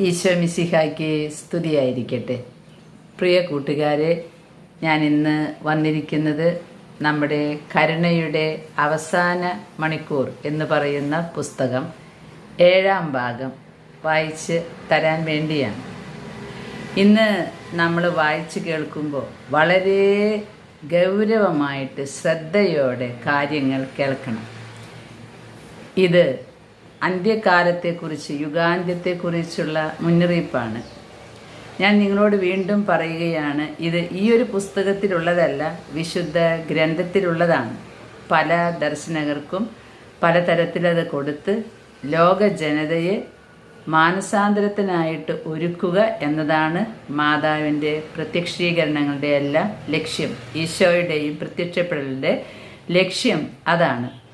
ഈശോ മിശിഹായ്ക്ക് സ്തുതിയായിരിക്കട്ടെ. പ്രിയ കൂട്ടുകാരെ ഞാൻ ഇന്ന് വന്നിരിക്കുന്നത് നമ്മുടെ കരുണയുടെ അവസാന മണിക്കൂർ എന്ന് പറയുന്ന പുസ്തകം ഏഴാം ഭാഗം വായിച്ച് തരാൻ വേണ്ടിയാണ്. ഇന്ന് നമ്മൾ വായിച്ച് കേൾക്കുമ്പോൾ വളരെ ഗൗരവമായിട്ട് ശ്രദ്ധയോടെ കാര്യങ്ങൾ കേൾക്കണം. ഇത് അന്ത്യകാലത്തെക്കുറിച്ച് യുഗാന്ത്യത്തെക്കുറിച്ചുള്ള മുന്നറിയിപ്പാണ്. ഞാൻ നിങ്ങളോട് വീണ്ടും പറയുകയാണ് ഇത് ഈ ഒരു പുസ്തകത്തിലുള്ളതല്ല വിശുദ്ധ ഗ്രന്ഥത്തിലുള്ളതാണ്. പല ദർശനകർക്കും പലതരത്തിലത് കൊടുത്ത് ലോക ജനതയെ മാനസാന്തരത്തിനായിട്ട് ഒരുക്കുക എന്നതാണ് മാതാവിന്റെ പ്രത്യക്ഷീകരണങ്ങളുടെ എല്ലാം ലക്ഷ്യം. ഈശോയുടെയും പ്രത്യക്ഷപ്പെടലിന്റെ ലക്ഷ്യം അതാണ്.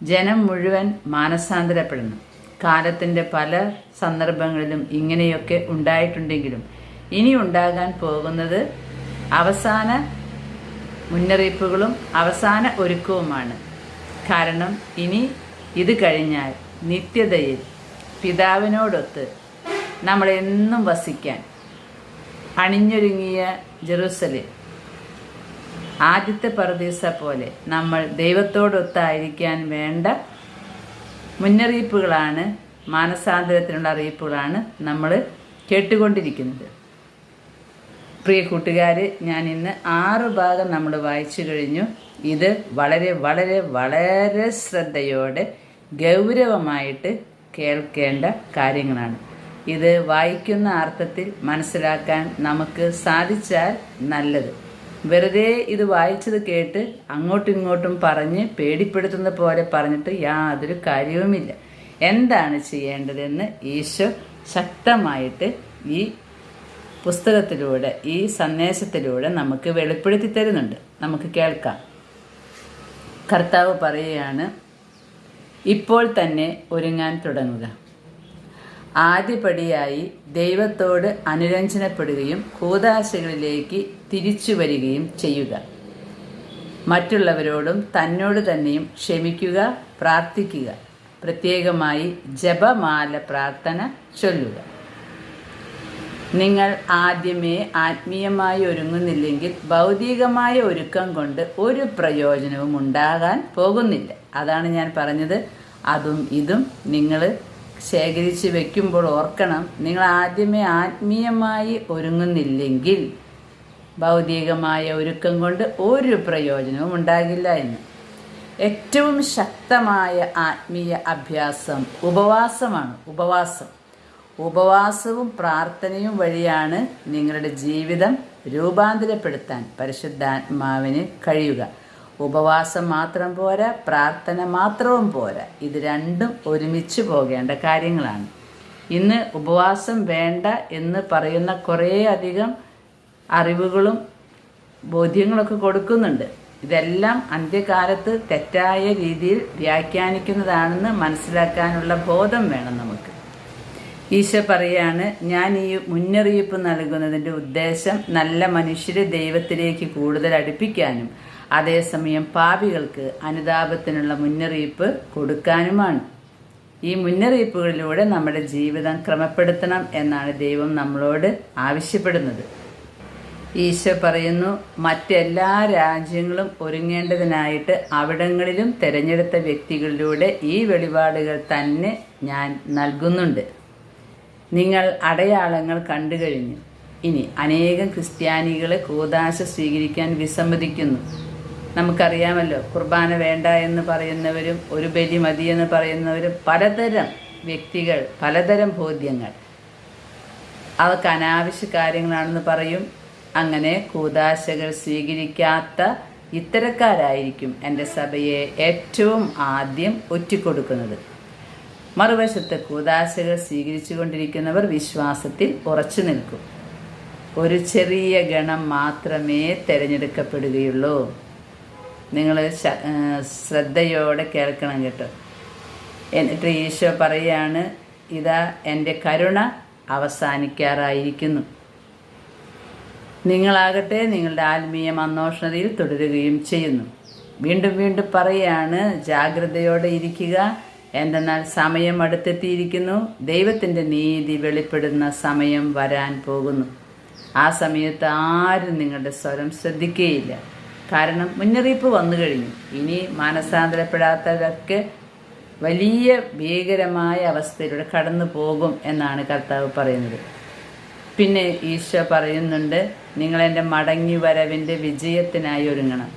ജനം മുഴുവൻ മാനസാന്തരപ്പെടണം കാലത്തിന്റെ പല സന്ദർഭങ്ങളിലും ഇങ്ങനെയൊക്കെ ഉണ്ടായിട്ടുണ്ടെങ്കിലും ഇനി ഉണ്ടാകാൻ പോകുന്നത് അവസാന മുന്നറിയിപ്പുകളും അവസാന ഒരുക്കവുമാണ്. കാരണം ഇനി ഇത് കഴിഞ്ഞാൽ നിത്യതയിൽ പിതാവിനോടൊത്ത് നമ്മളെന്നും വസിക്കാൻ അണിഞ്ഞൊരുങ്ങിയ ജെറൂസലേം ആദ്യത്തെ പർദീസ പോലെ നമ്മൾ ദൈവത്തോടൊത്തായിരിക്കാൻ വേണ്ട മുന്നറിയിപ്പുകളാണ് മാനസാന്തരത്തിനുള്ള അറിയിപ്പുകളാണ് നമ്മൾ കേട്ടുകൊണ്ടിരിക്കുന്നത്. പ്രിയ കൂട്ടുകാർ ഞാൻ ഇന്ന് ആറ് ഭാഗം നമ്മൾ വായിച്ചു കഴിഞ്ഞു. ഇത് വളരെ വളരെ വളരെ ശ്രദ്ധയോടെ ഗൗരവമായിട്ട് കേൾക്കേണ്ട കാര്യങ്ങളാണ്. ഇത് വായിക്കുന്ന അർത്ഥത്തിൽ മനസ്സിലാക്കാൻ നമുക്ക് സാധിച്ചാൽ നല്ലത്. വെറുതെ ഇത് വായിച്ചത് കേട്ട് അങ്ങോട്ടും ഇങ്ങോട്ടും പറഞ്ഞ് പേടിപ്പെടുത്തുന്ന പോലെ പറഞ്ഞിട്ട് യാതൊരു കാര്യവുമില്ല. എന്താണ് ചെയ്യേണ്ടതെന്ന് ഈശോ ശക്തമായിട്ട് ഈ പുസ്തകത്തിലൂടെ ഈ സന്ദേശത്തിലൂടെ നമുക്ക് വെളിപ്പെടുത്തി തരുന്നുണ്ട്. നമുക്ക് കേൾക്കാം. കർത്താവ് പറയുകയാണ് ഇപ്പോൾ തന്നെ ഒരുങ്ങാൻ തുടങ്ങുക. ആദ്യപടിയായി ദൈവത്തോട് അനുരഞ്ജനപ്പെടുകയും കൂതാശകളിലേക്ക് തിരിച്ചു വരികയും ചെയ്യുക. മറ്റുള്ളവരോടും തന്നോട് തന്നെയും ക്ഷമിക്കുക പ്രാർത്ഥിക്കുക. പ്രത്യേകമായി ജപമാല പ്രാർത്ഥന ചൊല്ലുക. നിങ്ങൾ ആദ്യമേ ആത്മീയമായി ഒരുങ്ങുന്നില്ലെങ്കിൽ ഭൗതികമായ ഒരുക്കം കൊണ്ട് ഒരു പ്രയോജനവും ഉണ്ടാകാൻ പോകുന്നില്ല. അതാണ് ഞാൻ പറഞ്ഞത്. അതും ഇതും നിങ്ങൾ ശേഖരിച്ച് വെക്കുമ്പോൾ ഓർക്കണം നിങ്ങൾ ആദ്യമേ ആത്മീയമായി ഒരുങ്ങുന്നില്ലെങ്കിൽ ഭൗതികമായ ഒരുക്കം കൊണ്ട് ഒരു പ്രയോജനവും ഉണ്ടാകില്ല എന്ന്. ഏറ്റവും ശക്തമായ ആത്മീയ അഭ്യാസം ഉപവാസമാണ്. ഉപവാസം. ഉപവാസവും പ്രാർത്ഥനയും വഴിയാണ് നിങ്ങളുടെ ജീവിതം രൂപാന്തരപ്പെടുത്താൻ പരിശുദ്ധാത്മാവിന് കഴിയുക. ഉപവാസം മാത്രം പോരാ പ്രാർത്ഥന മാത്രവും പോരാ. ഇത് രണ്ടും ഒരുമിച്ച് പോകേണ്ട കാര്യങ്ങളാണ്. ഇന്ന് ഉപവാസം വേണ്ട എന്ന് പറയുന്ന കുറേ അധികം അറിവുകളും ബോധ്യങ്ങളൊക്കെ കൊടുക്കുന്നുണ്ട്. ഇതെല്ലാം അന്ത്യകാലത്ത് തെറ്റായ രീതിയിൽ വ്യാഖ്യാനിക്കുന്നതാണെന്ന് മനസ്സിലാക്കാനുള്ള ബോധം വേണം നമുക്ക്. ഈശോ പറയാണ് ഞാൻ ഈ മുന്നറിയിപ്പ് നൽകുന്നതിന്റെ ഉദ്ദേശം നല്ല മനുഷ്യരെ ദൈവത്തിലേക്ക് കൂടുതൽ അടുപ്പിക്കാനും അതേസമയം പാപികൾക്ക് അനുതാപത്തിനുള്ള മുന്നറിയിപ്പ് കൊടുക്കാനുമാണ്. ഈ മുന്നറിയിപ്പുകളിലൂടെ നമ്മുടെ ജീവിതം ക്രമപ്പെടുത്തണം എന്നാണ് ദൈവം നമ്മളോട് ആവശ്യപ്പെടുന്നത്. ഈശോ പറയുന്നു മറ്റെല്ലാ രാജ്യങ്ങളും ഒരുങ്ങേണ്ടതിനായിട്ട് അവിടങ്ങളിലും തിരഞ്ഞെടുത്ത വ്യക്തികളിലൂടെ ഈ വെളിപാടുകൾ തന്നെ ഞാൻ നൽകുന്നുണ്ട്. നിങ്ങൾ അടയാളങ്ങൾ കണ്ടു കഴിഞ്ഞു. ഇനി അനേകം ക്രിസ്ത്യാനികളെ കൂതാശ സ്വീകരിക്കാൻ വിസമ്മതിക്കുന്നു. നമുക്കറിയാമല്ലോ കുർബാന വേണ്ട എന്ന് പറയുന്നവരും ഒരു ബലി മതി എന്ന് പറയുന്നവരും പലതരം വ്യക്തികൾ പലതരം ബോധ്യങ്ങൾ. അവർക്ക് അനാവശ്യ കാര്യങ്ങളാണെന്ന് പറയും. അങ്ങനെ കൂതാശകൾ സ്വീകരിക്കാത്ത ഇത്തരക്കാരായിരിക്കും എന്റെ സഭയെ ഏറ്റവും ആദ്യം ഒറ്റിക്കൊടുക്കുന്നത്. മറുവശത്ത് കൂതാശകൾ സ്വീകരിച്ചു കൊണ്ടിരിക്കുന്നവർ വിശ്വാസത്തിൽ ഉറച്ചു നിൽക്കും. ഒരു ചെറിയ ഗണം മാത്രമേ തിരഞ്ഞെടുക്കപ്പെടുകയുള്ളൂ. നിങ്ങൾ ശ്രദ്ധയോടെ കേൾക്കണം കേട്ടോ. എന്നിട്ട് ഈശോ പറയാണ് ഇതാ എന്റെ കരുണ അവസാനിക്കാറായിരിക്കുന്നു. നിങ്ങളാകട്ടെ നിങ്ങളുടെ ആത്മീയ അന്വേഷണതയിൽ തുടരുകയും ചെയ്യുന്നു. വീണ്ടും വീണ്ടും പറയാണ് ജാഗ്രതയോടെ ഇരിക്കുക. എന്തെന്നാൽ സമയം അടുത്തെത്തിയിരിക്കുന്നു. ദൈവത്തിന്റെ നീതി വെളിപ്പെടുന്ന സമയം വരാൻ പോകുന്നു. ആ സമയത്ത് ആരും നിങ്ങളുടെ സ്വരം ശ്രദ്ധിക്കുകയില്ല കാരണം മുന്നറിയിപ്പ് വന്നു കഴിഞ്ഞു. ഇനി മാനസാന്തരപ്പെടാത്തവർക്ക് വലിയ ഭീകരമായ അവസ്ഥയിലൂടെ കടന്നു പോകും എന്നാണ് കർത്താവ് പറയുന്നത്. പിന്നെ ഈശോ പറയുന്നുണ്ട് നിങ്ങൾ എന്റെ മടങ്ങി വരവിന്റെ വിജയത്തിനായി ഒരുങ്ങണം.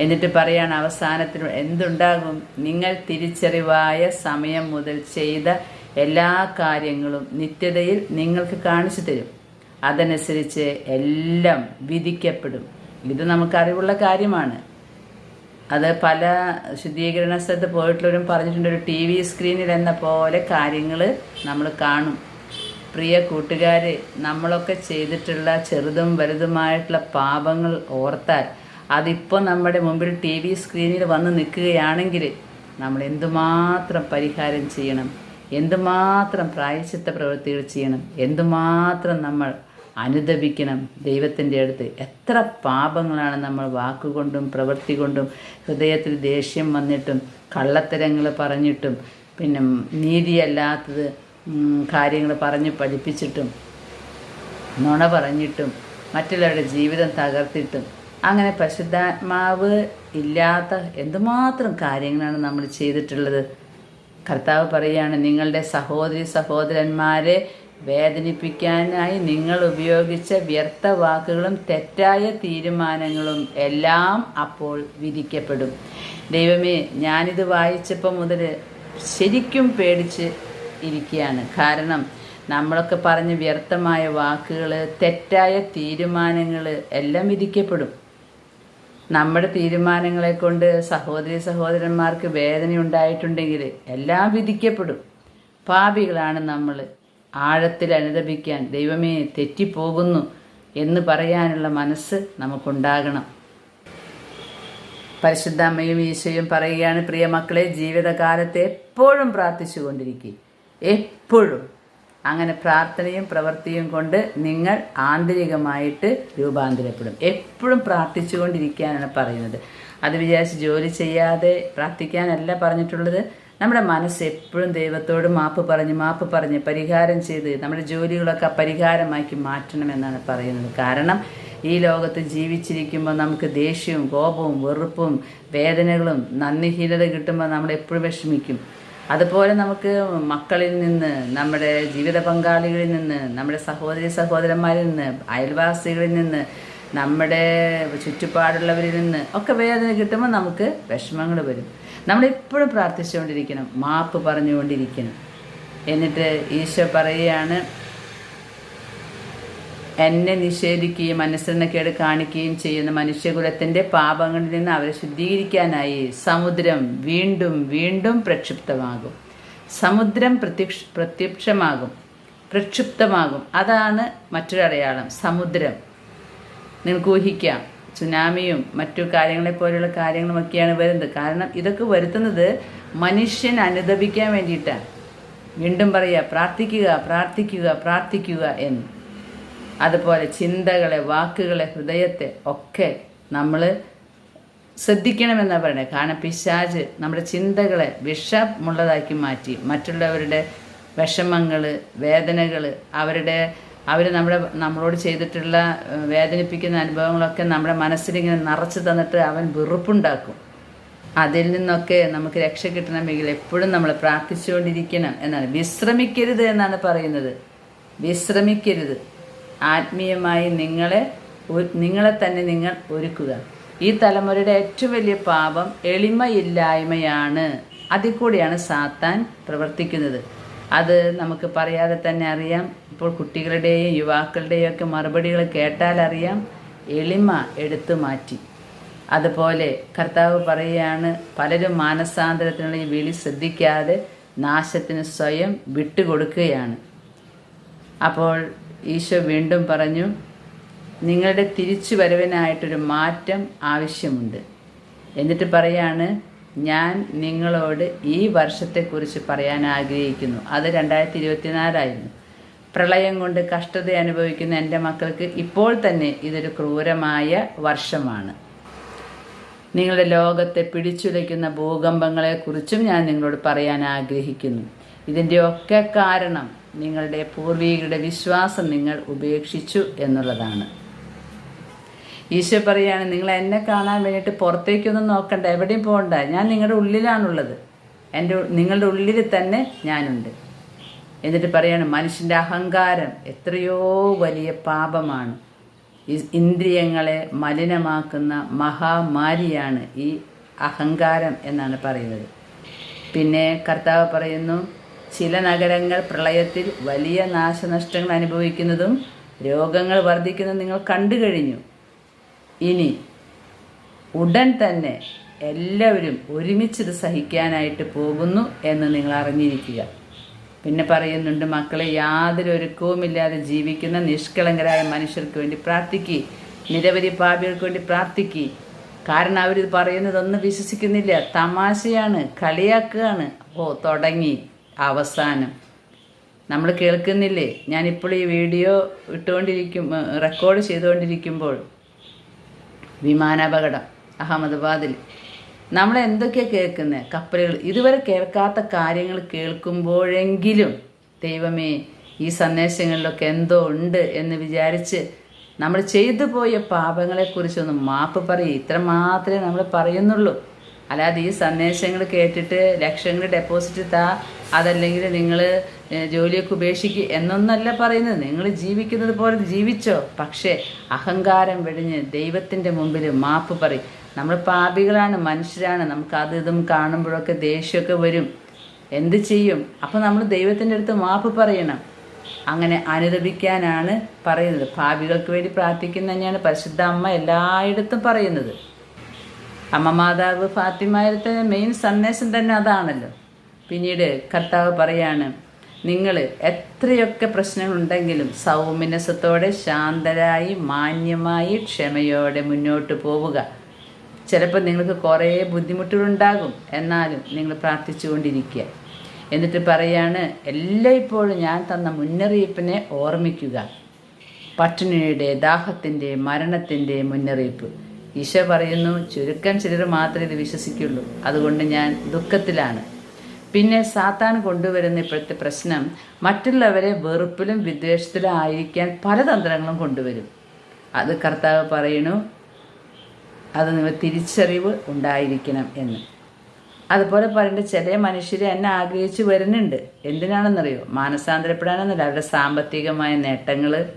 എന്നിട്ട് പറയാണ് അവസാനത്തിൽ എന്തുണ്ടാകും? നിങ്ങൾ തിരിച്ചറിവായ സമയം മുതൽ ചെയ്ത എല്ലാ കാര്യങ്ങളും നിത്യതയിൽ നിങ്ങൾക്ക് കാണിച്ചു തരും. അതനുസരിച്ച് എല്ലാം വിധിക്കപ്പെടും. ഇത് നമുക്കറിവുള്ള കാര്യമാണ്. അത് പല ശുദ്ധീകരണ സ്ഥലത്ത് പോയിട്ടുള്ളവരും പറഞ്ഞിട്ടുണ്ട് ഒരു ടി വി സ്ക്രീനിൽ എന്ന പോലെ കാര്യങ്ങൾ നമ്മൾ കാണും. പ്രിയ കൂട്ടുകാരെ നമ്മളൊക്കെ ചെയ്തിട്ടുള്ള ചെറുതും വലുതുമായിട്ടുള്ള പാപങ്ങൾ ഓർത്താൽ അതിപ്പോൾ നമ്മുടെ മുമ്പിൽ ടി വി സ്ക്രീനിൽ വന്ന് നിൽക്കുകയാണെങ്കിൽ നമ്മൾ എന്തുമാത്രം പരിഹാരം ചെയ്യണം? എന്തുമാത്രം പ്രായശ്ചിത്ത പ്രവൃത്തികൾ ചെയ്യണം? എന്തുമാത്രം നമ്മൾ അനുദപിക്കണം. ദൈവത്തിന്റെ അടുത്ത് എത്ര പാപങ്ങളാണ് നമ്മൾ വാക്കുകൊണ്ടും പ്രവൃത്തി കൊണ്ടും ഹൃദയത്തിൽ ദേഷ്യം വന്നിട്ടും കള്ളത്തരങ്ങൾ പറഞ്ഞിട്ടും പിന്നെ നീതിയല്ലാത്തത് കാര്യങ്ങൾ പറഞ്ഞ് പഠിപ്പിച്ചിട്ടും നുണ പറഞ്ഞിട്ടും മറ്റുള്ളവരുടെ ജീവിതം തകർത്തിട്ടും അങ്ങനെ പരിശുദ്ധാത്മാവ് ഇല്ലാത്ത എന്തുമാത്രം കാര്യങ്ങളാണ് നമ്മൾ ചെയ്തിട്ടുള്ളത്? കർത്താവ് പറയുകയാണ് നിങ്ങളുടെ സഹോദരി സഹോദരന്മാരെ വേദനിപ്പിക്കാനായി നിങ്ങൾ ഉപയോഗിച്ച വ്യർത്ഥ വാക്കുകളും തെറ്റായ തീരുമാനങ്ങളും എല്ലാം അപ്പോൾ വിധിക്കപ്പെടും. ദൈവമേ ഞാനിത് വായിച്ചപ്പോൾ മുതൽ ശരിക്കും പേടിച്ച് ഇരിക്കുകയാണ്. കാരണം നമ്മളൊക്കെ പറഞ്ഞ് വ്യർത്ഥമായ വാക്കുകൾ തെറ്റായ തീരുമാനങ്ങൾ എല്ലാം വിധിക്കപ്പെടും. നമ്മുടെ തീരുമാനങ്ങളെ കൊണ്ട് സഹോദരി സഹോദരന്മാർക്ക് വേദന ഉണ്ടായിട്ടുണ്ടെങ്കിൽ എല്ലാം വിധിക്കപ്പെടും. പാപികളാണ് നമ്മൾ ആഴത്തിൽ അനുദപിക്കാൻ ദൈവമേ തെറ്റിപ്പോകുന്നു എന്ന് പറയാനുള്ള മനസ്സ് നമുക്കുണ്ടാകണം. പരിശുദ്ധ അമ്മയും ഈശോയും പറയുകയാണ് പ്രിയ മക്കളെ ജീവിതകാലത്ത് എപ്പോഴും പ്രാർത്ഥിച്ചു കൊണ്ടിരിക്കുക എപ്പോഴും. അങ്ങനെ പ്രാർത്ഥനയും പ്രവൃത്തിയും കൊണ്ട് നിങ്ങൾ ആന്തരികമായിട്ട് രൂപാന്തരപ്പെടും. എപ്പോഴും പ്രാർത്ഥിച്ചുകൊണ്ടിരിക്കാനാണ് പറയുന്നത്. അത് വിചാരിച്ച് ജോലി ചെയ്യാതെ പ്രാർത്ഥിക്കാനല്ല പറഞ്ഞിട്ടുള്ളത്. നമ്മുടെ മനസ്സ് എപ്പോഴും ദൈവത്തോട് മാപ്പ് പറഞ്ഞ് മാപ്പ് പറഞ്ഞ് പരിഹാരം ചെയ്ത് നമ്മുടെ ജോലികളൊക്കെ പരിഹാരമാക്കി മാറ്റണമെന്നാണ് പറയുന്നത്. കാരണം ഈ ലോകത്ത് ജീവിച്ചിരിക്കുമ്പോൾ നമുക്ക് ദേഷ്യവും കോപവും വെറുപ്പും വേദനകളും നന്ദിഹീനത കിട്ടുമ്പോൾ നമ്മൾ എപ്പോഴും വിഷമിക്കും. അതുപോലെ നമുക്ക് മക്കളിൽ നിന്ന് നമ്മുടെ ജീവിത പങ്കാളികളിൽ നിന്ന് നമ്മുടെ സഹോദരി സഹോദരന്മാരിൽ നിന്ന് അയൽവാസികളിൽ നിന്ന് നമ്മുടെ ചുറ്റുപാടുള്ളവരിൽ നിന്ന് ഒക്കെ വേദന കിട്ടുമ്പോൾ നമുക്ക് വിഷമങ്ങൾ വരും. നമ്മളെപ്പോഴും പ്രാർത്ഥിച്ചുകൊണ്ടിരിക്കണം മാപ്പ് പറഞ്ഞുകൊണ്ടിരിക്കണം. എന്നിട്ട് ഈശോ പറയുകയാണ് എന്നെ നിഷേധിക്കുകയും അനുസരണക്കേട് കാണിക്കുകയും ചെയ്യുന്ന മനുഷ്യകുലത്തിന്റെ പാപങ്ങളിൽ നിന്ന് അവരെ ശുദ്ധീകരിക്കാനായി സമുദ്രം വീണ്ടും വീണ്ടും പ്രക്ഷുബ്ധമാകും. സമുദ്രം പ്രത്യക്ഷ പ്രത്യക്ഷമാകും പ്രക്ഷുബ്ധമാകും. അതാണ് മറ്റൊരടയാളം സമുദ്രം. നിങ്ങൾക്ക് ഊഹിക്കാം. സുനാമിയും മറ്റു കാര്യങ്ങളെ പോലെയുള്ള കാര്യങ്ങളുമൊക്കെയാണ് വരുന്നത്. കാരണം ഇതൊക്കെ വരുത്തുന്നത് മനുഷ്യൻ അനുദപിക്കാൻ വേണ്ടിയിട്ടാണ് വീണ്ടും പറയുക പ്രാർത്ഥിക്കുക പ്രാർത്ഥിക്കുക പ്രാർത്ഥിക്കുക എന്ന്. അതുപോലെ ചിന്തകളെ വാക്കുകളെ ഹൃദയത്തെ ഒക്കെ നമ്മൾ ശ്രദ്ധിക്കണമെന്നാണ് പറയുന്നത് കാരണം പിശാജ് നമ്മുടെ ചിന്തകളെ വിഷമുള്ളതാക്കി മാറ്റി. മറ്റുള്ളവരുടെ വിഷമങ്ങൾ വേദനകൾ അവരുടെ അവർ നമ്മുടെ നമ്മളോട് ചെയ്തിട്ടുള്ള വേദനിപ്പിക്കുന്ന അനുഭവങ്ങളൊക്കെ നമ്മുടെ മനസ്സിലിങ്ങനെ നിറച്ച് തന്നിട്ട് അവൻ വെറുപ്പുണ്ടാക്കും. അതിൽ നിന്നൊക്കെ നമുക്ക് രക്ഷ കിട്ടണമെങ്കിൽ എപ്പോഴും നമ്മൾ പ്രാർത്ഥിച്ചുകൊണ്ടിരിക്കണം എന്നാണ്. വിശ്രമിക്കരുത് എന്നാണ് പറയുന്നത്. വിശ്രമിക്കരുത്. ആത്മീയമായി നിങ്ങളെ നിങ്ങളെ തന്നെ നിങ്ങൾ ഒരുക്കുക. ഈ തലമുറയുടെ ഏറ്റവും വലിയ പാപം എളിമയില്ലായ്മയാണ്. അതിൽ കൂടിയാണ് സാത്താൻ പ്രവർത്തിക്കുന്നത്. അത് നമുക്ക് പറയാതെ തന്നെ അറിയാം. ഇപ്പോൾ കുട്ടികളുടെയും യുവാക്കളുടെയും ഒക്കെ മറുപടികൾ കേട്ടാൽ അറിയാം. എളിമ എടുത്തു മാറ്റി. അതുപോലെ കർത്താവ് പറയുകയാണ് പലരും മാനസാന്തരത്തിനുള്ള ഈ വിളി ശ്രദ്ധിക്കാതെ നാശത്തിന് സ്വയം വിട്ടുകൊടുക്കുകയാണ്. അപ്പോൾ ഈശോ വീണ്ടും പറഞ്ഞു നിങ്ങളുടെ തിരിച്ചു വരവിനായിട്ടൊരു മാറ്റം ആവശ്യമുണ്ട്. എന്നിട്ട് പറയാണ് ഞാൻ നിങ്ങളോട് ഈ വർഷത്തെക്കുറിച്ച് പറയാൻ ആഗ്രഹിക്കുന്നു. അത് രണ്ടായിരത്തി ഇരുപത്തിനാലായിരുന്നു പ്രളയം കൊണ്ട് കഷ്ടത അനുഭവിക്കുന്ന എന്റെ മക്കൾക്ക് ഇപ്പോൾ തന്നെ ഇതൊരു ക്രൂരമായ വർഷമാണ്. നിങ്ങളുടെ ലോകത്തെ പിടിച്ചുലയ്ക്കുന്ന ഭൂകമ്പങ്ങളെക്കുറിച്ചും ഞാൻ നിങ്ങളോട് പറയാൻ ആഗ്രഹിക്കുന്നു. ഇതിന്റെയൊക്കെ കാരണം നിങ്ങളുടെ പൂർവികരുടെ വിശ്വാസം നിങ്ങൾ ഉപേക്ഷിച്ചു എന്നുള്ളതാണ്. ഈശോ പറയാണ് നിങ്ങൾ എന്നെ കാണാൻ വേണ്ടിയിട്ട് പുറത്തേക്കൊന്നും നോക്കണ്ട എവിടെയും പോകണ്ട. ഞാൻ നിങ്ങളുടെ ഉള്ളിലാണുള്ളത്. എന്റെ നിങ്ങളുടെ ഉള്ളിൽ തന്നെ ഞാനുണ്ട്. എന്നിട്ട് പറയാണ് മനുഷ്യന്റെ അഹങ്കാരം എത്രയോ വലിയ പാപമാണ്. ഇന്ദ്രിയങ്ങളെ മലിനമാക്കുന്ന മഹാമാരിയാണ് ഈ അഹങ്കാരം എന്നാണ് പറയുന്നത്. പിന്നെ കർത്താവ് പറയുന്നു ചില നഗരങ്ങൾ പ്രളയത്തിൽ വലിയ നാശനഷ്ടങ്ങൾ അനുഭവിക്കുന്നതും രോഗങ്ങൾ വർദ്ധിക്കുന്നതും നിങ്ങൾ കണ്ടു കഴിഞ്ഞു. ഇനി ഉടൻ തന്നെ എല്ലാവരും ഒരുമിച്ചിത് സഹിക്കാനായിട്ട് പോകുന്നു എന്ന് നിങ്ങൾ അറിഞ്ഞിരിക്കുക. പിന്നെ പറയുന്നുണ്ട് മക്കളെ യാതൊരു ഒരുക്കവുമില്ലാതെ ജീവിക്കുന്ന നിഷ്കളങ്കരായ മനുഷ്യർക്ക് വേണ്ടി പ്രാർത്ഥിക്കുക നിരവധി പാപികൾക്ക് വേണ്ടി പ്രാർത്ഥിക്കുക കാരണം അവരിത് പറയുന്നതൊന്നും വിശ്വസിക്കുന്നില്ല. തമാശയാണ് കളിയാക്കുകയാണ്. ഓ തുടങ്ങി അവസാനം. നമ്മൾ കേൾക്കുന്നില്ലേ? ഞാനിപ്പോൾ ഈ വീഡിയോ ഇട്ടുകൊണ്ടിരിക്കും റെക്കോർഡ് ചെയ്തുകൊണ്ടിരിക്കുമ്പോൾ വിമാനാപകടം അഹമ്മദാബാദിൽ. നമ്മൾ എന്തൊക്കെയാണ് കേൾക്കുന്നത് കപ്പലുകൾ. ഇതുവരെ കേൾക്കാത്ത കാര്യങ്ങൾ കേൾക്കുമ്പോഴെങ്കിലും ദൈവമേ ഈ സന്ദേശങ്ങളിലൊക്കെ എന്തോ ഉണ്ട് എന്ന് വിചാരിച്ച് നമ്മൾ ചെയ്തു പോയ പാപങ്ങളെക്കുറിച്ചൊന്ന് മാപ്പ് പറയും. ഇത്ര മാത്രമേ നമ്മൾ പറയുന്നുള്ളൂ. അല്ലാതെ ഈ സന്ദേശങ്ങൾ കേട്ടിട്ട് ലക്ഷങ്ങൾ ഡെപ്പോസിറ്റ് താ അതല്ലെങ്കിൽ നിങ്ങൾ ജോലിയൊക്കെ ഉപേക്ഷിക്കുക എന്നൊന്നല്ല പറയുന്നത്. നിങ്ങൾ ജീവിക്കുന്നത് പോലെ ജീവിച്ചോ. പക്ഷേ അഹങ്കാരം വെടിഞ്ഞ് ദൈവത്തിന്റെ മുമ്പിൽ മാപ്പ് പറയും. നമ്മൾ പാപികളാണ് മനുഷ്യരാണ്. നമുക്ക് അത് ഇതും കാണുമ്പോഴൊക്കെ ദേഷ്യമൊക്കെ വരും. എന്ത് ചെയ്യും? അപ്പോൾ നമ്മൾ ദൈവത്തിന്റെ അടുത്ത് മാപ്പ് പറയണം. അങ്ങനെ അനുദപിക്കാനാണ് പറയുന്നത്. പാപികൾക്ക് വേണ്ടി പ്രാർത്ഥിക്കുന്ന തന്നെയാണ് പരിശുദ്ധ അമ്മ എല്ലായിടത്തും പറയുന്നത്. അമ്മ മാതാവ് ഫാത്തിമാരത്തെ മെയിൻ സന്ദേശം തന്നെ അതാണല്ലോ. പിന്നീട് കർത്താവ് പറയാണ് നിങ്ങൾ എത്രയൊക്കെ പ്രശ്നങ്ങളുണ്ടെങ്കിലും സൗമ്യനസത്തോടെ ശാന്തരായി മാന്യമായി ക്ഷമയോടെ മുന്നോട്ട് പോവുക. ചിലപ്പോൾ നിങ്ങൾക്ക് കുറേ ബുദ്ധിമുട്ടുകളുണ്ടാകും. എന്നാലും നിങ്ങൾ പ്രാർത്ഥിച്ചുകൊണ്ടിരിക്കുക. എന്നിട്ട് പറയാണ് എല്ലായ്പ്പോഴും ഞാൻ തന്ന മുന്നറിയിപ്പിനെ ഓർമ്മിക്കുക. പട്ടിണിയുടെ ദാഹത്തിന്റെ മരണത്തിന്റെ മുന്നറിയിപ്പ്. ഈശോ പറയുന്നു ചുരുക്കം ചിലർ മാത്രമേ ഇത് വിശ്വസിക്കുള്ളൂ. അതുകൊണ്ട് ഞാൻ ദുഃഖത്തിലാണ്. പിന്നെ സാത്താൻ കൊണ്ടുവരുന്ന ഇപ്പോഴത്തെ പ്രശ്നം മറ്റുള്ളവരെ വെറുപ്പിലും വിദ്വേഷത്തിലും ആയിരിക്കാൻ പല തന്ത്രങ്ങളും കൊണ്ടുവരും. അത് കർത്താവ് പറയണു അത് നിങ്ങൾ തിരിച്ചറിവ് ഉണ്ടായിരിക്കണം എന്ന്. അതുപോലെ പറയേണ്ട ചില മനുഷ്യർ എന്നെ ആഗ്രഹിച്ച് വരുന്നുണ്ട്. എന്തിനാണെന്നറിയോ? മാനസാന്തരപ്പെടാനൊന്നുമില്ല. അവരുടെ സാമ്പത്തികമായ നേട്ടങ്ങൾ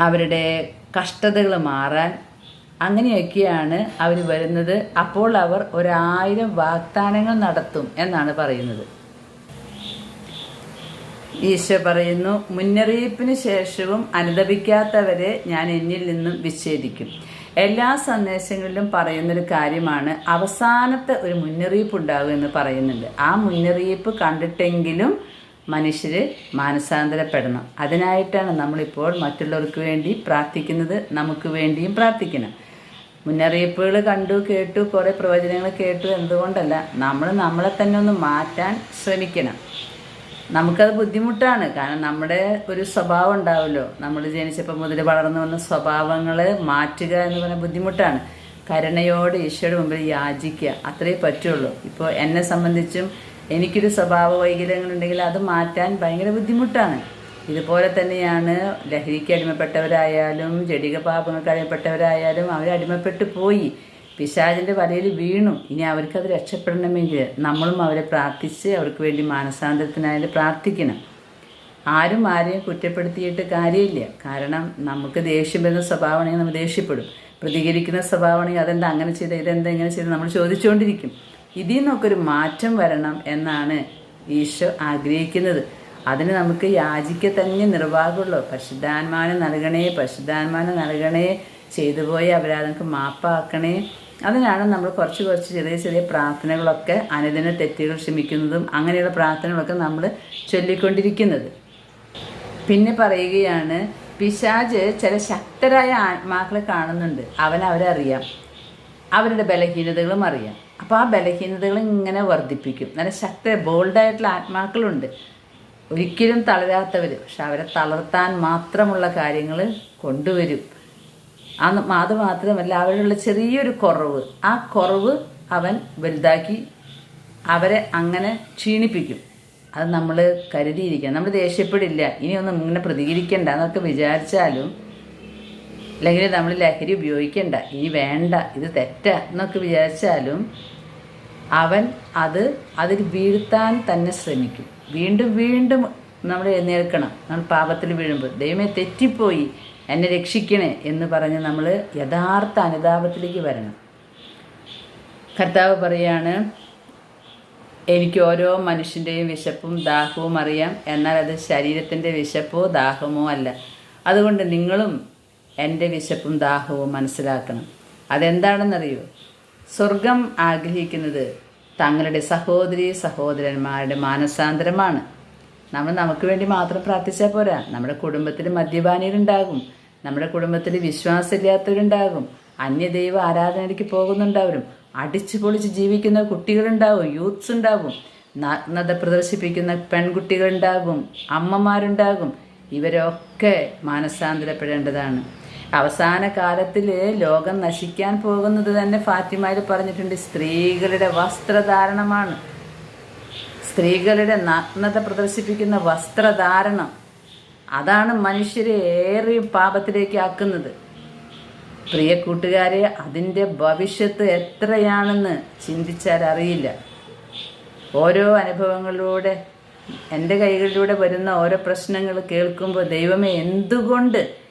അവരുടെ കഷ്ടതകൾ മാറാൻ അങ്ങനെയൊക്കെയാണ് അവർ വരുന്നത്. അപ്പോൾ അവർ ഒരായിരം വാഗ്ദാനങ്ങൾ നടത്തും എന്നാണ് പറയുന്നത്. ഈശോ പറയുന്നു മുന്നറിയിപ്പിന് ശേഷവും അനുദപിക്കാത്തവരെ ഞാൻ എന്നിൽ നിന്നും വിച്ഛേദിക്കും. എല്ലാ സന്ദേശങ്ങളിലും പറയുന്നൊരു കാര്യമാണ് അവസാനത്തെ ഒരു മുന്നറിയിപ്പ് ഉണ്ടാകും എന്ന് പറയുന്നുണ്ട്. ആ മുന്നറിയിപ്പ് കണ്ടിട്ടെങ്കിലും മനുഷ്യർ മാനസാന്തരപ്പെടണം. അതിനായിട്ടാണ് നമ്മളിപ്പോൾ മറ്റുള്ളവർക്ക് വേണ്ടി പ്രാർത്ഥിക്കുന്നത് നമുക്ക് വേണ്ടിയും പ്രാർത്ഥിക്കണം. മുന്നറിയിപ്പുകൾ കണ്ടു കേട്ടു കുറെ പ്രവചനങ്ങൾ കേട്ടു എന്തുകൊണ്ടല്ല. നമ്മൾ നമ്മളെ തന്നെ ഒന്ന് മാറ്റാൻ ശ്രമിക്കണം. നമുക്കത് ബുദ്ധിമുട്ടാണ്. കാരണം നമ്മുടെ ഒരു സ്വഭാവം ഉണ്ടാവുമല്ലോ നമ്മൾ ജനിച്ചപ്പോൾ മുതൽ വളർന്നു വന്ന സ്വഭാവങ്ങൾ മാറ്റുക എന്ന് പറഞ്ഞാൽ ബുദ്ധിമുട്ടാണ്. കരുണയോടെ ഈശോയുടെ മുമ്പിൽ യാചിക്കുക. അത്രേ പറ്റുള്ളൂ. ഇപ്പോൾ എന്നെ സംബന്ധിച്ചും എനിക്കൊരു സ്വഭാവ വൈകല്യങ്ങളുണ്ടെങ്കിൽ അത് മാറ്റാൻ ഭയങ്കര ബുദ്ധിമുട്ടാണ്. ഇതുപോലെ തന്നെയാണ് ലഹരിക്ക് അടിമപ്പെട്ടവരായാലും ജടിക പാപങ്ങൾക്ക് അടിമപ്പെട്ടവരായാലും അവർ അടിമപ്പെട്ടു പോയി. പിശാചിന്റെ വലയിൽ വീണു. ഇനി അവർക്കത് രക്ഷപ്പെടണമെങ്കിൽ നമ്മളും അവരെ പ്രാർത്ഥിച്ച് അവർക്ക് വേണ്ടി മാനസാന്തരത്തിനായാലും പ്രാർത്ഥിക്കണം. ആരും ആരെയും കുറ്റപ്പെടുത്തിയിട്ട് കാര്യമില്ല. കാരണം നമുക്ക് ദേഷ്യം വരുന്ന സ്വഭാവമാണെങ്കിൽ നമ്മൾ ദേഷ്യപ്പെടും. പ്രതികരിക്കുന്ന സ്വഭാവമാണെങ്കിൽ അതെന്താ അങ്ങനെ ചെയ്ത് ഇതെന്താ ഇങ്ങനെ ചെയ്ത് നമ്മൾ ചോദിച്ചുകൊണ്ടിരിക്കും. ഇതിൽ നിന്നൊക്കെ ഒരു മാറ്റം വരണം എന്നാണ് ഈശോ ആഗ്രഹിക്കുന്നത്. അതിന് നമുക്ക് യാചിക്ക തന്നെ നിർവാഹമുള്ളൂ. പരിശുദ്ധാത്മാനെ നൽകണേ പരിശുദ്ധാത്മാനെ നൽകണേ ചെയ്തു പോയി അപരാധങ്ങൾക്ക് മാപ്പാക്കണേ. അതിനാണ് നമ്മൾ കുറച്ച് കുറച്ച് ചെറിയ ചെറിയ പ്രാർത്ഥനകളൊക്കെ അനുദിന തെറ്റുകൾ ക്ഷമിക്കുന്നതും അങ്ങനെയുള്ള പ്രാർത്ഥനകളൊക്കെ നമ്മൾ ചൊല്ലിക്കൊണ്ടിരിക്കുന്നത്. പിന്നെ പറയുകയാണ് പിശാജ് ചില ശക്തരായ ആത്മാക്കളെ കാണുന്നുണ്ട്. അവൻ അവരറിയാം അവരുടെ ബലഹീനതകളും അറിയാം. അപ്പോൾ ആ ബലഹീനതകൾ ഇങ്ങനെ വർദ്ധിപ്പിക്കും. നല്ല ശക്ത ബോൾഡായിട്ടുള്ള ആത്മാക്കളുണ്ട്. ഒരിക്കലും തളരാത്തവർ പക്ഷെ അവരെ തളർത്താൻ മാത്രമുള്ള കാര്യങ്ങൾ കൊണ്ടുവരും. അത് അത് മാത്രമല്ല അവരുള്ള ചെറിയൊരു കുറവ്. ആ കുറവ് അവൻ വലുതാക്കി അവരെ അങ്ങനെ ക്ഷീണിപ്പിക്കും. അത് നമ്മൾ കരുതിയിരിക്കണം. നമ്മൾ ദേഷ്യപ്പെടില്ല. ഇനിയൊന്നും ഇങ്ങനെ പ്രതികരിക്കണ്ട എന്നൊക്കെ വിചാരിച്ചാലും അല്ലെങ്കിൽ നമ്മൾ ലഹരി ഉപയോഗിക്കണ്ട ഇനി വേണ്ട ഇത് തെറ്റ എന്നൊക്കെ വിചാരിച്ചാലും അവൻ അത് അതിൽ വീഴ്ത്താൻ തന്നെ ശ്രമിക്കും. വീണ്ടും വീണ്ടും നമ്മൾ എഴുന്നേൽക്കണം. നമ്മൾ പാപത്തിൽ വീഴുമ്പോൾ. ദൈവമേ തെറ്റിപ്പോയി. എന്നെ രക്ഷിക്കണേ എന്ന് പറഞ്ഞ് നമ്മൾ യഥാർത്ഥ അനുതാപത്തിലേക്ക് വരണം. കർത്താവ് പറയാണ് എനിക്ക് ഓരോ മനുഷ്യന്റെയും വിശപ്പും ദാഹവും അറിയാം. എന്നാൽ അത് ശരീരത്തിന്റെ വിശപ്പോ ദാഹമോ അല്ല. അതുകൊണ്ട് നിങ്ങളും എന്റെ വിശപ്പും ദാഹവും മനസ്സിലാക്കണം. അതെന്താണെന്നറിയോ? സ്വർഗം ആഗ്രഹിക്കുന്നത് തങ്ങളുടെ സഹോദരി സഹോദരന്മാരുടെ മാനസാന്തരമാണ്. നമ്മൾ നമുക്ക് വേണ്ടി മാത്രം പ്രാർത്ഥിച്ചാൽ പോരാ. നമ്മുടെ കുടുംബത്തിൽ മദ്യപാനികളുണ്ടാകും നമ്മുടെ കുടുംബത്തിൽ വിശ്വാസമില്ലാത്തവരുണ്ടാകും. അന്യദൈവ ആരാധനയ്ക്ക് പോകുന്നുണ്ടാവരും. അടിച്ചു പൊളിച്ച് ജീവിക്കുന്ന കുട്ടികളുണ്ടാവും. യൂത്ത്സ് ഉണ്ടാവും. നഗ്നത പ്രദർശിപ്പിക്കുന്ന പെൺകുട്ടികളുണ്ടാകും. അമ്മമാരുണ്ടാകും. ഇവരൊക്കെ മാനസാന്തരപ്പെടേണ്ടതാണ്. അവസാന കാലത്തിൽ ലോകം നശിക്കാൻ പോകുന്നത് തന്നെ ഫാത്തിമയിൽ പറഞ്ഞിട്ടുണ്ട്. സ്ത്രീകളുടെ വസ്ത്രധാരണമാണ്. സ്ത്രീകളുടെ നഗ്നത പ്രദർശിപ്പിക്കുന്ന വസ്ത്രധാരണം. അതാണ് മനുഷ്യരെ ഏറെ പാപത്തിലേക്ക് ആക്കുന്നത് പ്രിയ കൂട്ടുകാരെ അതിന്റെ ഭവിഷ്യത്ത് എത്രയാണെന്ന് ചിന്തിച്ചാൽ അറിയില്ല. ഓരോ അനുഭവങ്ങളിലൂടെ എന്റെ കൈകളിലൂടെ വരുന്ന ഓരോ പ്രശ്നങ്ങൾ കേൾക്കുമ്പോൾ ദൈവമേ എന്തുകൊണ്ട്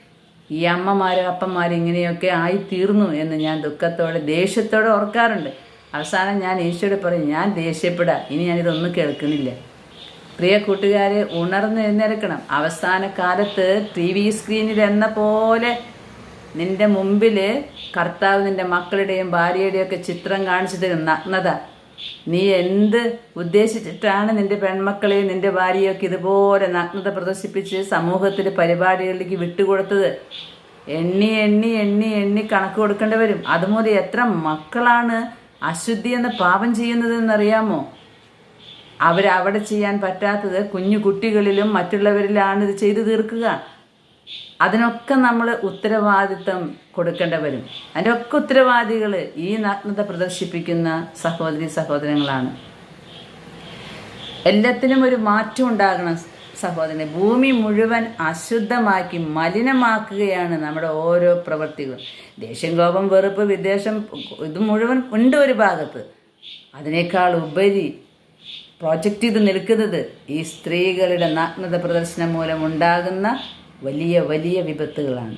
ഈ അമ്മമാരും അപ്പന്മാരും ഇങ്ങനെയൊക്കെ ആയി തീർന്നു എന്ന് ഞാൻ ദുഃഖത്തോടെ ദേഷ്യത്തോടെ ഓർക്കാറുണ്ട്. അവസാനം ഞാൻ ഈശോയോട് പറയും ഞാൻ ദേഷ്യപ്പെടാം ഇനി ഞാനിതൊന്നും കേൾക്കുന്നില്ല. പ്രിയ കൂട്ടുകാരെ ഉണർന്ന് എഴുന്നേൽക്കണം. അവസാന കാലത്ത് ടി വി സ്ക്രീനിൽ എന്ന പോലെ നിന്റെ മുമ്പിൽ കർത്താവ് നിന്റെ മക്കളുടെയും ഭാര്യയുടെയും ഒക്കെ ചിത്രം കാണിച്ചു നഗ്നത. നീ എന്ത് ഉദ്ദേശിച്ചിട്ടാണ് നിന്റെ പെൺമക്കളെയും നിന്റെ ഭാര്യയൊക്കെ ഇതുപോലെ നഗ്നത പ്രദർശിപ്പിച്ച് സമൂഹത്തിന്റെ പരിപാടികളിലേക്ക് വിട്ടുകൊടുത്തത്? എണ്ണി എണ്ണി എണ്ണി എണ്ണി കണക്ക് കൊടുക്കേണ്ടി വരും. അതുപോലെ എത്ര മക്കളാണ് അശുദ്ധി എന്ന് പാപം ചെയ്യുന്നതെന്നറിയാമോ? അവരവിടെ ചെയ്യാൻ പറ്റാത്തത് കുഞ്ഞു കുട്ടികളിലും മറ്റുള്ളവരിലാണ് ഇത് ചെയ്തു തീർക്കുക. അതിനൊക്കെ നമ്മൾ ഉത്തരവാദിത്തം കൊടുക്കേണ്ട വരും. അതിന്റെ ഒക്കെ ഉത്തരവാദികൾ ഈ നഗ്നത പ്രദർശിപ്പിക്കുന്ന സഹോദരി സഹോദരങ്ങളാണ്. എല്ലാത്തിനും ഒരു മാറ്റം ഉണ്ടാകണം സഹോദരനെ. ഭൂമി മുഴുവൻ അശുദ്ധമാക്കി മലിനമാക്കുകയാണ് നമ്മുടെ ഓരോ പ്രവൃത്തികളും ദേഷ്യം കോപം വെറുപ്പ് വിദേശം ഇത് മുഴുവൻ ഉണ്ട് ഒരു ഭാഗത്ത്. അതിനേക്കാൾ ഉപരി പ്രോജക്റ്റ് ചെയ്ത് നിൽക്കുന്നത് ഈ സ്ത്രീകളുടെ നഗ്നത പ്രദർശനം മൂലം ഉണ്ടാകുന്ന വലിയ വലിയ വിപത്തുകളാണ്.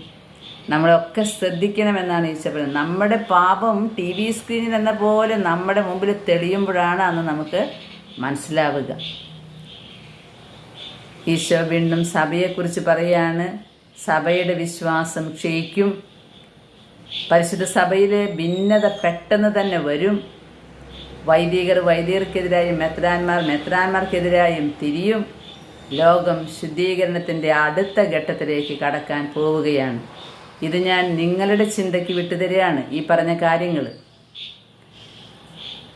നമ്മളൊക്കെ ശ്രദ്ധിക്കണമെന്നാണ് പറയുന്നത്. നമ്മുടെ പാപം ടി വി സ്ക്രീനിൽ എന്ന പോലെ നമ്മുടെ മുമ്പിൽ തെളിയുമ്പോഴാണ് അന്ന് നമുക്ക് മനസ്സിലാവുക. ഈശോ വീണ്ടും സഭയെക്കുറിച്ച് പറയാണ് സഭയുടെ വിശ്വാസം ക്ഷയിക്കും. പരിശുദ്ധ സഭയിലെ ഭിന്നത പെട്ടെന്ന് തന്നെ വരും. വൈദികർ വൈദികർക്കെതിരായും മെത്രാന്മാർ മെത്രാന്മാർക്കെതിരായും തിരിയും. ലോകം ശുദ്ധീകരണത്തിന്റെ അടുത്ത ഘട്ടത്തിലേക്ക് കടക്കാൻ പോവുകയാണ്. ഇത് ഞാൻ നിങ്ങളുടെ ചിന്തയ്ക്ക് വിട്ടുതരികയാണ് ഈ പറഞ്ഞ കാര്യങ്ങൾ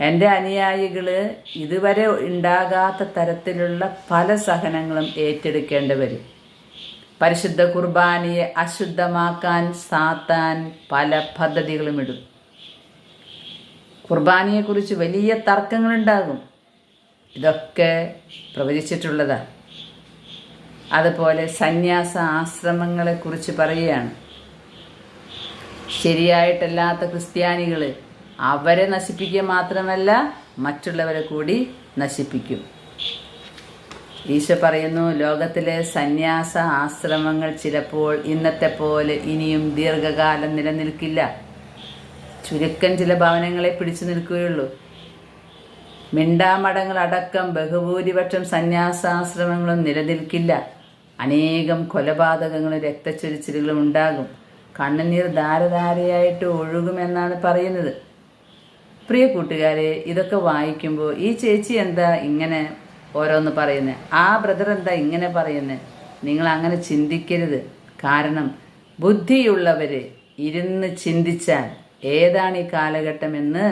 എന്റെ അനുയായികൾ ഇതുവരെ ഉണ്ടാകാത്ത തരത്തിലുള്ള പല സഹനങ്ങളും ഏറ്റെടുക്കേണ്ടി വരും പരിശുദ്ധ കുർബാനയെ അശുദ്ധമാക്കാൻ സാത്താൻ പല പദ്ധതികളും ഇടും. കുർബാനയെക്കുറിച്ച് വലിയ തർക്കങ്ങളുണ്ടാകും. ഇതൊക്കെ പ്രവചിച്ചിട്ടുള്ളതാണ് അതുപോലെ സന്യാസ ആശ്രമങ്ങളെ കുറിച്ച് പറയുകയാണ്. ശരിയായിട്ടല്ലാത്ത ക്രിസ്ത്യാനികൾ അവരെ നശിപ്പിക്കുക മാത്രമല്ല മറ്റുള്ളവരെ കൂടി നശിപ്പിക്കും. ഈശോ പറയുന്നു ലോകത്തിലെ സന്യാസ ആശ്രമങ്ങൾ ചിലപ്പോൾ ഇന്നത്തെ പോലെ ഇനിയും ദീർഘകാലം നിലനിൽക്കില്ല. ചുരുക്കം ചില ഭവനങ്ങളെ പിടിച്ചു നിൽക്കുകയുള്ളൂ. മിണ്ടാമടങ്ങളടക്കം ബഹുഭൂരിപക്ഷം സന്യാസാശ്രമങ്ങളും നിലനിൽക്കില്ല. അനേകം കൊലപാതകങ്ങളും രക്തച്ചൊരിച്ചിലുകളും ഉണ്ടാകും. കണ്ണുനീർ ധാരധാരയായിട്ട് ഒഴുകുമെന്നാണ് പറയുന്നത്. പ്രിയ കൂട്ടുകാരെ ഇതൊക്കെ വായിക്കുമ്പോൾ ഈ ചേച്ചി എന്താ ഇങ്ങനെ ഓരോന്ന് പറയുന്നത് ആ ബ്രദർ എന്താ ഇങ്ങനെ പറയുന്നത് നിങ്ങൾ അങ്ങനെ ചിന്തിക്കരുത്. കാരണം ബുദ്ധിയുള്ളവർ ഇരുന്ന് ചിന്തിച്ചാൽ ഏതാണ് ഈ കാലഘട്ടമെന്ന്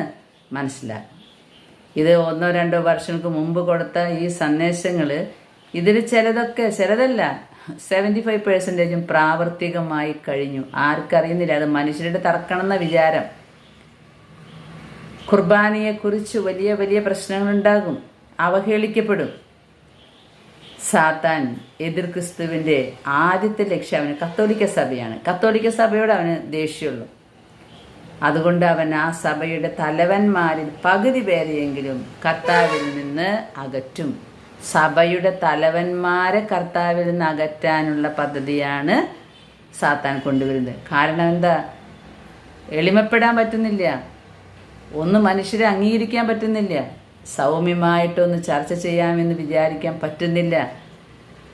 മനസ്സിലാക്കും ഇത് ഒന്നോ രണ്ടോ വർഷങ്ങൾക്ക് മുമ്പ് കൊടുത്ത ഈ സന്ദേശങ്ങൾ ഇതിൽ ചിലതൊക്കെ ചിലതല്ല. സെവന്റി ഫൈവ് പെർസെന്റേജും പ്രാവർത്തികമായി കഴിഞ്ഞു. ആർക്കറിയുന്നില്ല അത് മനുഷ്യരുടെ തർക്കണമെന്ന വിചാരം. കുർബാനയെക്കുറിച്ച് വലിയ വലിയ പ്രശ്നങ്ങളുണ്ടാകും. അവഹേളിക്കപ്പെടും. സാത്താൻ എതിർ ക്രിസ്തുവിന്റെ ആദ്യത്തെ ലക്ഷ്യം അവന് കത്തോലിക്ക സഭയാണ്. കത്തോലിക്ക സഭയോട് അവന് ദേഷ്യമുള്ളൂ അതുകൊണ്ട് അവൻ ആ സഭയുടെ തലവന്മാരിൽ പകുതി പേരെയെങ്കിലും കർത്താവിൽ നിന്ന് അകറ്റും. സഭയുടെ തലവന്മാരെ കർത്താവിൽ നിന്ന് അകറ്റാനുള്ള പദ്ധതിയാണ് സാത്താൻ കൊണ്ടുവരുന്നത്. കാരണം എന്താ? എളിമപ്പെടാൻ പറ്റുന്നില്ല. ഒന്ന് മനുഷ്യരെ അംഗീകരിക്കാൻ പറ്റുന്നില്ല. സൗമ്യമായിട്ടൊന്ന് ചർച്ച ചെയ്യാമെന്ന് വിചാരിക്കാൻ പറ്റുന്നില്ല.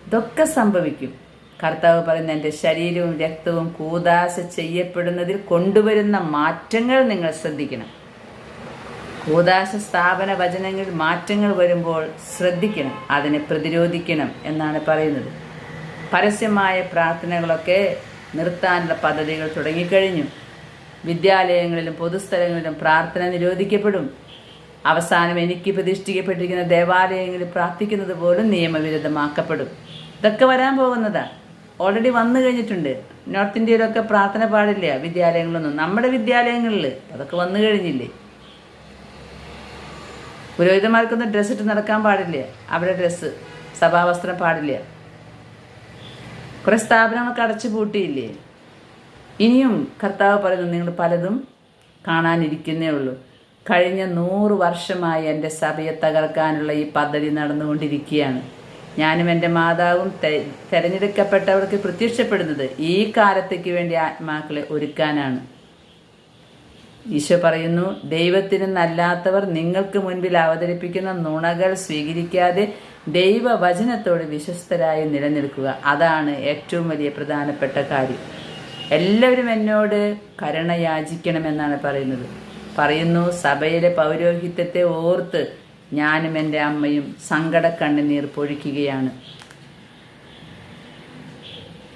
ഇതൊക്കെ സംഭവിക്കും. കർത്താവ് പറയുന്ന എന്റെ ശരീരവും രക്തവും കൂതാശ ചെയ്യപ്പെടുന്നതിൽ കൊണ്ടുവരുന്ന മാറ്റങ്ങൾ നിങ്ങൾ ശ്രദ്ധിക്കണം. കൂതാശ സ്ഥാപന വചനങ്ങളിൽ മാറ്റങ്ങൾ വരുമ്പോൾ ശ്രദ്ധിക്കണം അതിനെ പ്രതിരോധിക്കണം എന്നാണ് പറയുന്നത്. പരസ്യമായ പ്രാർത്ഥനകളൊക്കെ നിർത്താനുള്ള പദ്ധതികൾ തുടങ്ങിക്കഴിഞ്ഞു. വിദ്യാലയങ്ങളിലും പൊതുസ്ഥലങ്ങളിലും പ്രാർത്ഥന നിരോധിക്കപ്പെടും. അവസാനം എനിക്ക് പ്രതിഷ്ഠിക്കപ്പെട്ടിരിക്കുന്ന ദേവാലയങ്ങളിൽ പ്രാർത്ഥിക്കുന്നത് പോലും നിയമവിരുദ്ധമാക്കപ്പെടും. ഇതൊക്കെ വരാൻ പോകുന്നതാ. ഓൾറെഡി വന്നു കഴിഞ്ഞിട്ടുണ്ട്. നോർത്ത് ഇന്ത്യയിലൊക്കെ പ്രാർത്ഥന പാടില്ല വിദ്യാലയങ്ങളൊന്നും. നമ്മുടെ വിദ്യാലയങ്ങളിൽ അതൊക്കെ വന്നു കഴിഞ്ഞില്ലേ? പുരോഹിതന്മാർക്കൊന്നും ഡ്രസ്സ് ഇട്ട് നടക്കാൻ പാടില്ല. അവരുടെ ഡ്രസ്സ് സഭാവസ്ത്രം പാടില്ല. കുറേ സ്ഥാപനങ്ങളൊക്കെ അടച്ചു പൂട്ടിയില്ലേ? ഇനിയും കർത്താവ് പറയുന്നു നിങ്ങൾ പലതും കാണാനിരിക്കുന്നേ ഉള്ളൂ. കഴിഞ്ഞ നൂറ് വർഷമായി എന്റെ സഭയെ തകർക്കാനുള്ള ഈ പദ്ധതി നടന്നുകൊണ്ടിരിക്കുകയാണ്. ഞാനും എന്റെ മാതാവും തെരഞ്ഞെടുക്കപ്പെട്ടവർക്ക് പ്രത്യക്ഷപ്പെടുന്നത് ഈ കാലത്തേക്ക് വേണ്ടി ആത്മാക്കളെ ഒരുക്കാനാണ്. ഈശോ പറയുന്നു ദൈവത്തിന് നല്ലാത്തവർ നിങ്ങൾക്ക് മുൻപിൽ അവതരിപ്പിക്കുന്ന നുണകൾ സ്വീകരിക്കാതെ ദൈവവചനത്തോട് വിശ്വസ്തരായി നിലനിൽക്കുക. അതാണ് ഏറ്റവും വലിയ പ്രധാനപ്പെട്ട കാര്യം. എല്ലാവരും എന്നോട് കരുണ യാചിക്കണമെന്നാണ് പറയുന്നത്. പറയുന്നു സഭയിലെ പൗരോഹിത്യത്തെ ഓർത്ത് ഞാനും എന്റെ അമ്മയും സങ്കടക്കണ്ണുനീർ പൊഴിക്കുകയാണ്.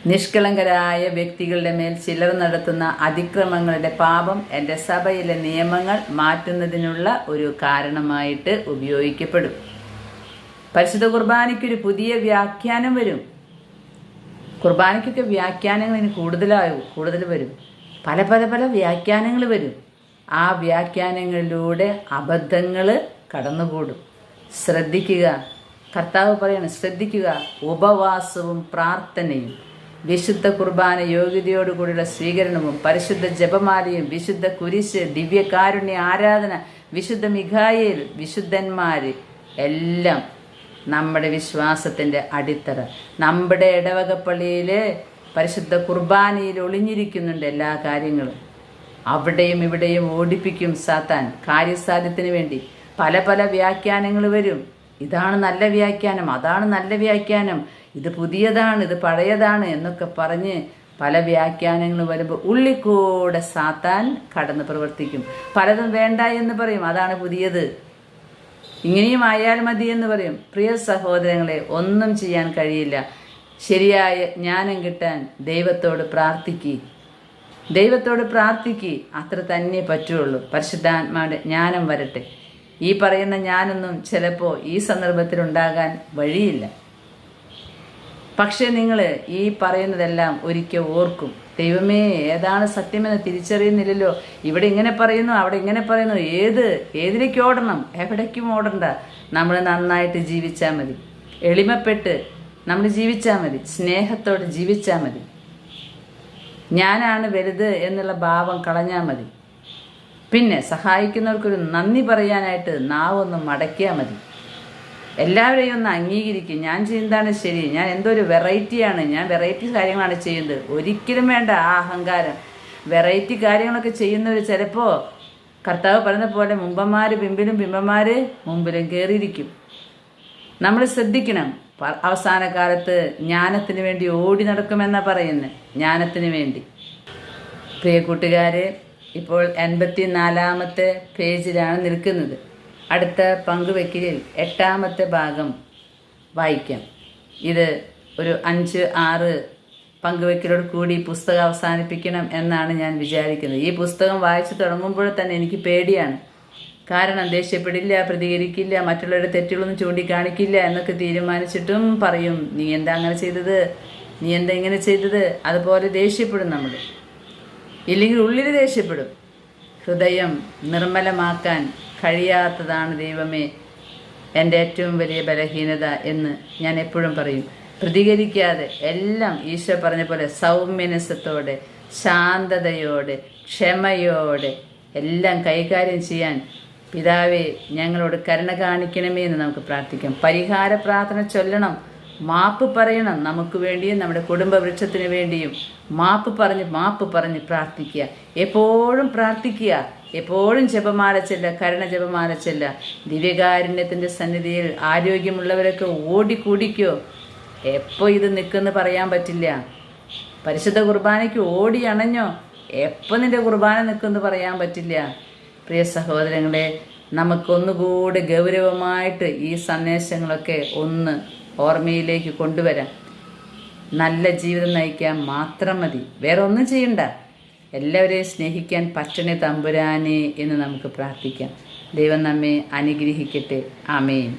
നിഷ്കളങ്കരായ വ്യക്തികളുടെ മേൽ ചിലർ നടത്തുന്ന അതിക്രമങ്ങളുടെ പാപം എന്റെ സഭയിലെ നിയമങ്ങൾ മാറ്റുന്നതിനുള്ള ഒരു കാരണമായിട്ട് ഉപയോഗിക്കപ്പെടും. പരിശുദ്ധ കുർബാനയ്ക്കൊരു പുതിയ വ്യാഖ്യാനം വരും. കുർബാനയ്ക്കൊക്കെ വ്യാഖ്യാനങ്ങൾ ഇനി കൂടുതലാകും കൂടുതൽ വരും. പല പല പല വ്യാഖ്യാനങ്ങൾ വരും. ആ വ്യാഖ്യാനങ്ങളിലൂടെ അബദ്ധങ്ങൾ കടന്നുകൂടും. ശ്രദ്ധിക്കുക. കർത്താവ് പറയണം ശ്രദ്ധിക്കുക. ഉപവാസവും പ്രാർത്ഥനയും. വിശുദ്ധ കുർബാന യോഗ്യതയോടുകൂടിയുള്ള സ്വീകരണവും പരിശുദ്ധ ജപമാലയും വിശുദ്ധ കുരിശ് ദിവ്യകാരുണ്യ ആരാധന വിശുദ്ധ മിഖായേൽ വിശുദ്ധന്മാര് എല്ലാം നമ്മുടെ വിശ്വാസത്തിന്റെ അടിത്തറ. നമ്മുടെ ഇടവകപ്പള്ളിയിൽ പരിശുദ്ധ കുർബാനയിൽ ഒളിഞ്ഞിരിക്കുന്നുണ്ട് എല്ലാ കാര്യങ്ങളും. അവിടെയും ഇവിടെയും ഓടിപ്പിക്കും സാത്താൻ. കാര്യസാധ്യത്തിന് വേണ്ടി പല പല വ്യാഖ്യാനങ്ങൾ വരും. ഇതാണ് നല്ല വ്യാഖ്യാനം അതാണ് നല്ല വ്യാഖ്യാനം. ഇത് പുതിയതാണ് ഇത് പഴയതാണ് എന്നൊക്കെ പറഞ്ഞ് പല വ്യാഖ്യാനങ്ങൾ വരുമ്പോൾ ഉള്ളിക്കൂടെ സാത്താൻ കടന്ന് പ്രവർത്തിക്കും. പലതും വേണ്ട എന്ന് പറയും അതാണ് പുതിയത്. ഇങ്ങനെയും ആയാൽ മതി എന്ന് പറയും. പ്രിയ സഹോദരങ്ങളെ ഒന്നും ചെയ്യാൻ കഴിയില്ല. ശരിയായ ജ്ഞാനം കിട്ടാൻ ദൈവത്തോട് പ്രാർത്ഥിക്കുക ദൈവത്തോട് പ്രാർത്ഥിക്കുക അത്ര തന്നെ പറ്റുള്ളൂ. പരിശുദ്ധാത്മാവിന്റെ ജ്ഞാനം വരട്ടെ. ഈ പറയുന്ന ഞാനൊന്നും ചിലപ്പോൾ ഈ സന്ദർഭത്തിൽ ഉണ്ടാകാൻ വഴിയില്ല. പക്ഷേ നിങ്ങൾ ഈ പറയുന്നതെല്ലാം ഒരിക്കൽ ഓർക്കും. ദൈവമേ ഏതാണ് സത്യമെന്ന് തിരിച്ചറിയുന്നില്ലല്ലോ. ഇവിടെ ഇങ്ങനെ പറയുന്നു അവിടെ ഇങ്ങനെ പറയുന്നു. ഏത് ഏതിലേക്ക് ഓടണം? എവിടേക്കും ഓടണ്ട. നമ്മൾ നന്നായിട്ട് ജീവിച്ചാൽ മതി. എളിമപ്പെട്ട് നമ്മൾ ജീവിച്ചാൽ മതി. സ്നേഹത്തോടെ ജീവിച്ചാൽ മതി. ഞാനാണ് വലുത് എന്നുള്ള ഭാവം കളഞ്ഞാൽ മതി. പിന്നെ സഹായിക്കുന്നവർക്കൊരു നന്ദി പറയാനായിട്ട് നാവൊന്ന് മടക്കിയാൽ മതി. എല്ലാവരെയും ഒന്ന് അംഗീകരിക്കും. ഞാൻ ചെയ്യുന്നതാണ് ശരി? ഞാൻ എന്തോ ഒരു വെറൈറ്റിയാണ് ഞാൻ വെറൈറ്റി കാര്യങ്ങളാണ് ചെയ്യുന്നത്. ഒരിക്കലും വേണ്ട ആ അഹങ്കാരം. വെറൈറ്റി കാര്യങ്ങളൊക്കെ ചെയ്യുന്നവർ ചിലപ്പോൾ കർത്താവ് പറഞ്ഞ പോലെ മുമ്പന്മാർ പിമ്പിലും പിമ്പന്മാർ മുമ്പിലും കയറിയിരിക്കും നമ്മൾ ശ്രദ്ധിക്കണം. അവസാന കാലത്ത് ജ്ഞാനത്തിന് വേണ്ടി ഓടി നടക്കുമെന്നാണ് പറയുന്നത് ജ്ഞാനത്തിന് വേണ്ടി. പ്രിയ കൂട്ടുകാരെ ഇപ്പോൾ എൺപത്തി നാലാമത്തെ പേജിലാണ് നിൽക്കുന്നത്. അടുത്ത പങ്കുവെക്കലിൽ എട്ടാമത്തെ ഭാഗം വായിക്കാം. ഇത് ഒരു അഞ്ച് ആറ് പങ്കുവെക്കലോട് കൂടി പുസ്തകം അവസാനിപ്പിക്കണം എന്നാണ് ഞാൻ വിചാരിക്കുന്നത്. ഈ പുസ്തകം വായിച്ചു തുടങ്ങുമ്പോൾ തന്നെ എനിക്ക് പേടിയാണ്. കാരണം ദേഷ്യപ്പെടില്ല പ്രതികരിക്കില്ല മറ്റുള്ളവരുടെ തെറ്റുകളൊന്നും ചൂണ്ടിക്കാണിക്കില്ല എന്നൊക്കെ തീരുമാനിച്ചിട്ടും പറയും നീ എന്താ അങ്ങനെ ചെയ്തത്? നീ എന്താ ഇങ്ങനെ ചെയ്തത്? അതുപോലെ ദേഷ്യപ്പെടും നമ്മൾ ഇല്ലെങ്കിൽ ഉള്ളിൽ ദേഷ്യപ്പെടും. ഹൃദയം നിർമ്മലമാക്കാൻ കഴിയാത്തതാണ് ദൈവമേ എന്റെ ഏറ്റവും വലിയ ബലഹീനത എന്ന് ഞാൻ എപ്പോഴും പറയും. പ്രതികരിക്കാതെ എല്ലാം ഈശോ പറഞ്ഞ പോലെ സൗമ്യനസത്തോടെ ശാന്തതയോടെ ക്ഷമയോടെ എല്ലാം കൈകാര്യം ചെയ്യാൻ പിതാവെ ഞങ്ങളോട് കരുണ കാണിക്കണമേ എന്ന് നമുക്ക് പ്രാർത്ഥിക്കാം. പരിഹാര പ്രാർത്ഥന ചൊല്ലണം. മാപ്പ് പറയണം. നമുക്ക് വേണ്ടിയും നമ്മുടെ കുടുംബ വൃക്ഷത്തിന് വേണ്ടിയും മാപ്പ് പറഞ്ഞ് മാപ്പ് പറഞ്ഞ് പ്രാർത്ഥിക്കുക. എപ്പോഴും പ്രാർത്ഥിക്കുക. എപ്പോഴും ജപമാല ചെല്ല കരുണ ജപമാല ചെല്ല ദിവ്യകാരുണ്യത്തിന്റെ സന്നിധിയിൽ ആരോഗ്യമുള്ളവരൊക്കെ ഓടിക്കൂടിക്കോ? എപ്പോൾ ഇത് നിൽക്കുമെന്ന് പറയാൻ പറ്റില്ല. പരിശുദ്ധ കുർബാനയ്ക്ക് ഓടി അണഞ്ഞോ? എപ്പോൾ നിന്റെ കുർബാന നിൽക്കുമെന്ന് പറയാൻ പറ്റില്ല. പ്രിയ സഹോദരങ്ങളെ നമുക്കൊന്നുകൂടെ ഗൗരവമായിട്ട് ഈ സന്ദേശങ്ങളൊക്കെ ഒന്ന് ഓർമ്മയിലേക്ക് കൊണ്ടുവരാം. നല്ല ജീവിതം നയിക്കാൻ മാത്രം മതി. വേറെ ഒന്നും ചെയ്യണ്ട. എല്ലാവരെയും സ്നേഹിക്കാൻ പറ്റണേ തമ്പുരാനെ എന്ന് നമുക്ക് പ്രാർത്ഥിക്കാം. ദൈവം നമ്മെ അനുഗ്രഹിക്കട്ടെ. ആമേൻ.